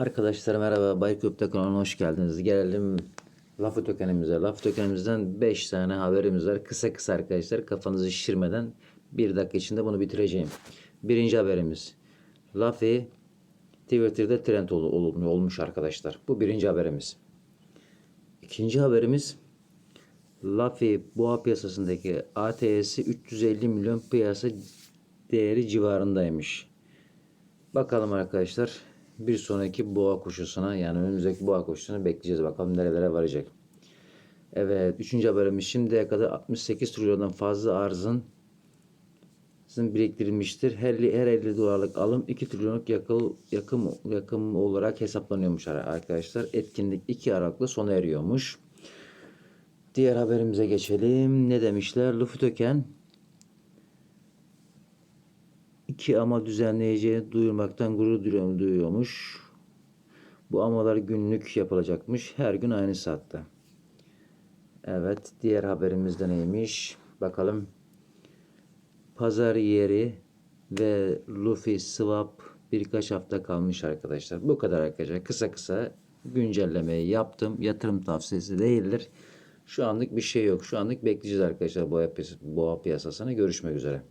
Arkadaşlar merhaba. Bayköpte kanalına hoş geldiniz. Gelelim lafı tökenimize. Lafı tökenimizden 5 tane haberimiz var. Kısa kısa arkadaşlar kafanızı şişirmeden bir dakika içinde bunu bitireceğim. Birinci haberimiz. Lafi Twitter'da trend ol, ol- olmuş arkadaşlar. Bu birinci haberimiz. İkinci haberimiz Lafi boğa piyasasındaki ATS'i 350 milyon piyasa değeri civarındaymış. Bakalım arkadaşlar bir sonraki boğa koşusuna yani önümüzdeki boğa koşusuna bekleyeceğiz. Bakalım nerelere varacak. Evet. Üçüncü haberimiz şimdiye kadar 68 trilyondan fazla arzın biriktirilmiştir. Her, her 50 dolarlık alım 2 trilyonluk yakıl, yakım, yakım olarak hesaplanıyormuş arkadaşlar. Etkinlik 2 Aralık'ta sona eriyormuş. Diğer haberimize geçelim. Ne demişler? Luffy iki ama düzenleyeceğini duyurmaktan gurur duyuyor- duyuyormuş. Bu amalar günlük yapılacakmış. Her gün aynı saatte. Evet. Diğer haberimizde neymiş? Bakalım. Pazar yeri ve Luffy Swap birkaç hafta kalmış arkadaşlar. Bu kadar arkadaşlar. Kısa kısa güncellemeyi yaptım. Yatırım tavsiyesi değildir. Şu anlık bir şey yok. Şu anlık bekleyeceğiz arkadaşlar boğa, piyas- boğa piyasasına. Görüşmek üzere.